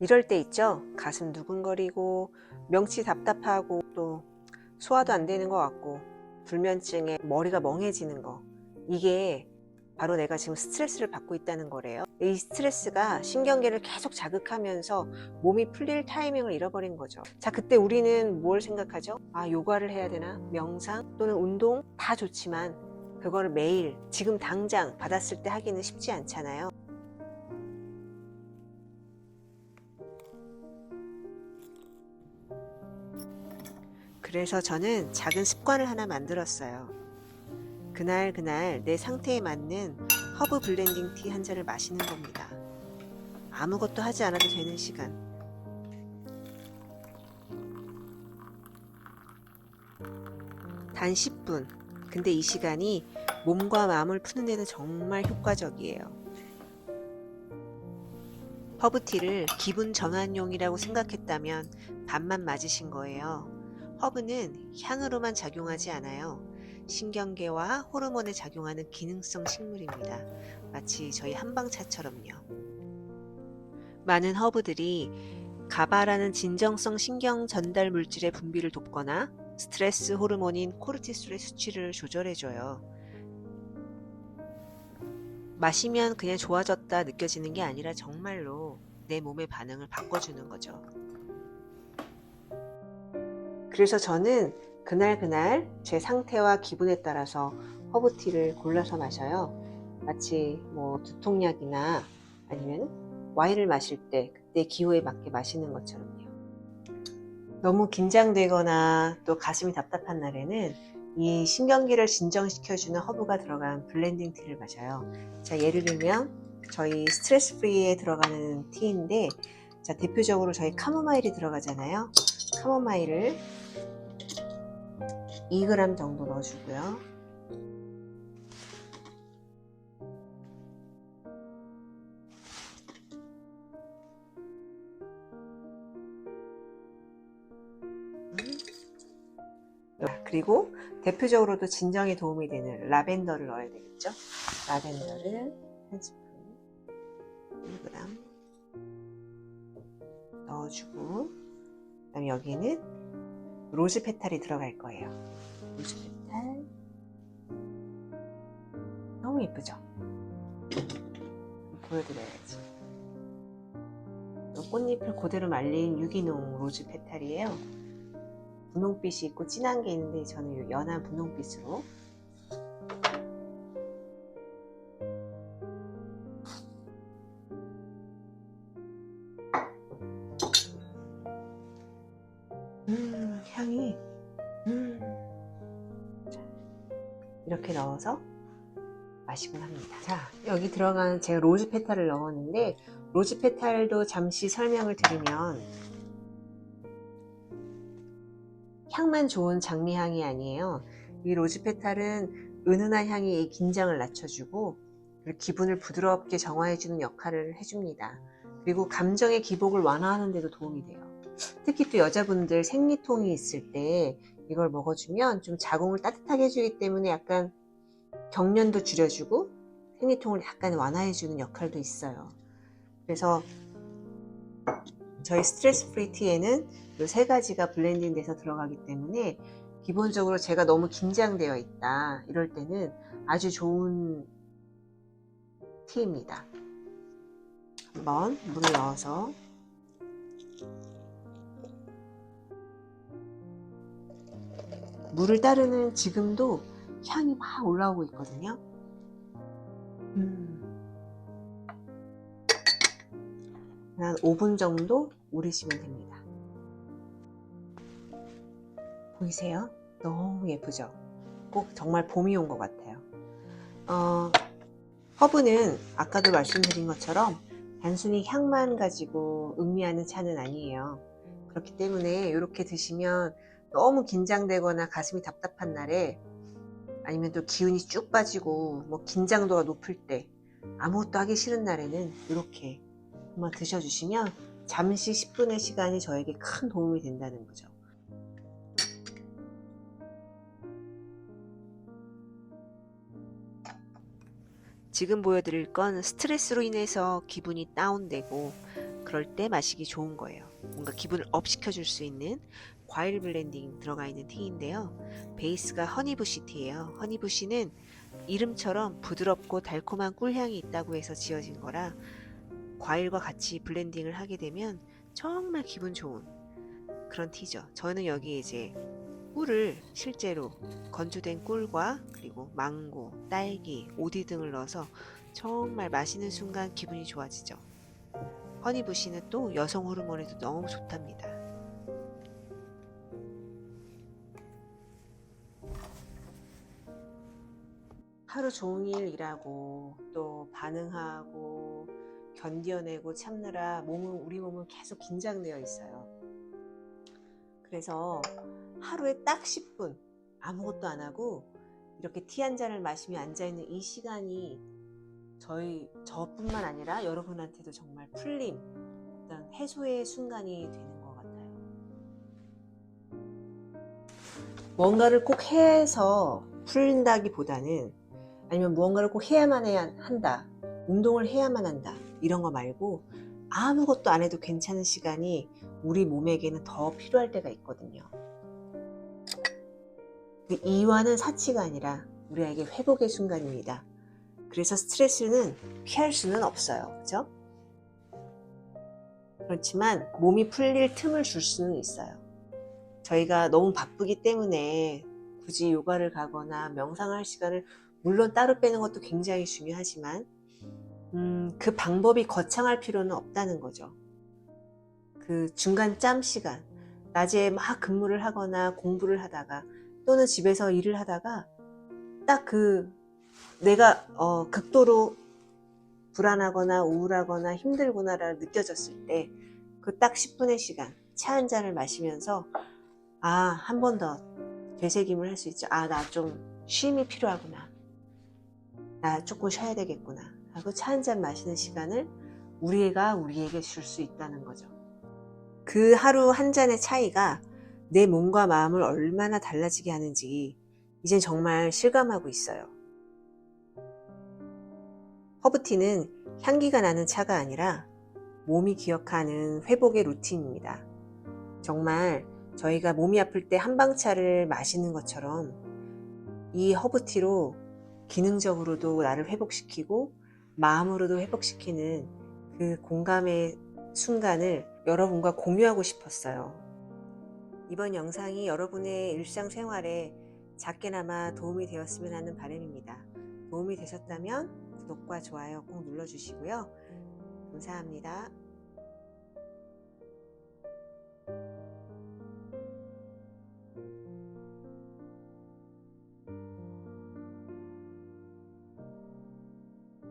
이럴 때 있죠. 가슴 두근거리고 명치 답답하고 또 소화도 안 되는 것 같고 불면증에 머리가 멍해지는 거 이게 바로 내가 지금 스트레스를 받고 있다는 거래요. 이 스트레스가 신경계를 계속 자극하면서 몸이 풀릴 타이밍을 잃어버린 거죠. 자, 그때 우리는 뭘 생각하죠? 아, 요가를 해야 되나? 명상 또는 운동 다 좋지만 그거를 매일 지금 당장 받았을 때 하기는 쉽지 않잖아요. 그래서 저는 작은 습관을 하나 만들었어요. 그날 그날 내 상태에 맞는 허브 블렌딩 티 한 잔을 마시는 겁니다. 아무것도 하지 않아도 되는 시간. 단 10분. 근데 이 시간이 몸과 마음을 푸는 데는 정말 효과적이에요. 허브티를 기분 전환용이라고 생각했다면 반만 맞으신 거예요. 허브는 향으로만 작용하지 않아요. 신경계와 호르몬에 작용하는 기능성 식물입니다. 마치 저희 한방차처럼요. 많은 허브들이 가바라는 진정성 신경 전달 물질의 분비를 돕거나 스트레스 호르몬인 코르티솔의 수치를 조절해줘요. 마시면 그냥 좋아졌다 느껴지는 게 아니라 정말로 내 몸의 반응을 바꿔주는 거죠. 그래서 저는 그날 그날 제 상태와 기분에 따라서 허브티를 골라서 마셔요. 마치 뭐 두통약이나 아니면 와인을 마실 때 그때 기호에 맞게 마시는 것처럼요. 너무 긴장되거나 또 가슴이 답답한 날에는 이 신경기를 진정시켜주는 허브가 들어간 블렌딩 티를 마셔요. 자, 예를 들면 저희 스트레스 프리에 들어가는 티인데 자, 대표적으로 저희 카모마일이 들어가잖아요. 카모마일을 2g 정도 넣어주고요. 자, 그리고 대표적으로도 진정에 도움이 되는 라벤더를 넣어야 되겠죠? 라벤더를 한 스푼, 1g 넣어주고, 그다음 여기는 로즈 페탈이 들어갈 거예요. 로즈 페탈 너무 예쁘죠? 보여드려야지. 이 꽃잎을 그대로 말린 유기농 로즈 페탈이에요. 분홍빛이 있고 진한 게 있는데 저는 이 연한 분홍빛으로 자, 이렇게 넣어서 마시곤 합니다. 자 여기 들어가는 제가 로즈 페탈을 넣었는데 로즈 페탈도 잠시 설명을 드리면 향만 좋은 장미향이 아니에요. 이 로즈 페탈은 은은한 향이 이 긴장을 낮춰주고 기분을 부드럽게 정화해주는 역할을 해줍니다. 그리고 감정의 기복을 완화하는 데도 도움이 돼요. 특히 또 여자분들 생리통이 있을 때 이걸 먹어주면 좀 자궁을 따뜻하게 해주기 때문에 약간 경련도 줄여주고 생리통을 약간 완화해주는 역할도 있어요. 그래서 저희 스트레스 프리 티에는 이 세 가지가 블렌딩 돼서 들어가기 때문에 기본적으로 제가 너무 긴장되어 있다 이럴 때는 아주 좋은 티입니다. 한번 물을 넣어서 물을 따르는 지금도 향이 막 올라오고 있거든요. 음. 한 5분 정도 우리시면 됩니다. 보이세요? 너무 예쁘죠? 꼭 정말 봄이 온 것 같아요. 어, 허브는 아까도 말씀드린 것처럼 단순히 향만 가지고 음미하는 차는 아니에요. 그렇기 때문에 이렇게 드시면 너무 긴장되거나 가슴이 답답한 날에 아니면 또 기운이 쭉 빠지고 뭐 긴장도가 높을 때 아무것도 하기 싫은 날에는 이렇게 한번 드셔주시면 잠시 10분의 시간이 저에게 큰 도움이 된다는 거죠. 지금 보여드릴 건 스트레스로 인해서 기분이 다운되고 그럴 때 마시기 좋은 거예요. 뭔가 기분을 업 시켜줄 수 있는 과일 블렌딩 들어가 있는 티인데요. 베이스가 허니부시 티예요. 허니부시는 이름처럼 부드럽고 달콤한 꿀향이 있다고 해서 지어진 거라 과일과 같이 블렌딩을 하게 되면 정말 기분 좋은 그런 티죠. 저는 여기 이제 꿀을 실제로 건조된 꿀과 그리고 망고, 딸기, 오디 등을 넣어서 정말 마시는 순간 기분이 좋아지죠. 허니부시는 또 여성 호르몬에도 너무 좋답니다. 하루 종일 일하고 또 반응하고 견뎌내고 참느라 몸은 우리 몸은 계속 긴장되어 있어요. 그래서 하루에 딱 10분 아무것도 안 하고 이렇게 티 한 잔을 마시며 앉아 있는 이 시간이 저희 저뿐만 아니라 여러분한테도 정말 풀림, 어떤 해소의 순간이 되는 것 같아요. 뭔가를 꼭 해서 풀린다기보다는 아니면 무언가를 꼭 해야만 해야 한다, 운동을 해야만 한다 이런 거 말고 아무것도 안 해도 괜찮은 시간이 우리 몸에게는 더 필요할 때가 있거든요. 그 이완은 사치가 아니라 우리에게 회복의 순간입니다. 그래서 스트레스는 피할 수는 없어요. 그죠? 그렇지만 몸이 풀릴 틈을 줄 수는 있어요. 저희가 너무 바쁘기 때문에 굳이 요가를 가거나 명상할 시간을 물론 따로 빼는 것도 굉장히 중요하지만 음, 그 방법이 거창할 필요는 없다는 거죠. 그 중간 짬 시간, 낮에 막 근무를 하거나 공부를 하다가 또는 집에서 일을 하다가 딱 그 내가 어, 극도로 불안하거나 우울하거나 힘들구나를 느껴졌을 때 그 딱 10분의 시간 차 한 잔을 마시면서 아, 한 번 더 되새김을 할 수 있죠. 아, 나 좀 쉼이 필요하구나. 나 조금 쉬어야 되겠구나. 하고 차 한 잔 마시는 시간을 우리가 우리에게 줄 수 있다는 거죠. 그 하루 한 잔의 차이가 내 몸과 마음을 얼마나 달라지게 하는지 이젠 정말 실감하고 있어요. 허브티는 향기가 나는 차가 아니라 몸이 기억하는 회복의 루틴입니다. 정말 저희가 몸이 아플 때 한방차를 마시는 것처럼 이 허브티로 기능적으로도 나를 회복시키고 마음으로도 회복시키는 그 공감의 순간을 여러분과 공유하고 싶었어요. 이번 영상이 여러분의 일상생활에 작게나마 도움이 되었으면 하는 바람입니다. 도움이 되셨다면 구독과 좋아요 꼭 눌러주시고요. 감사합니다.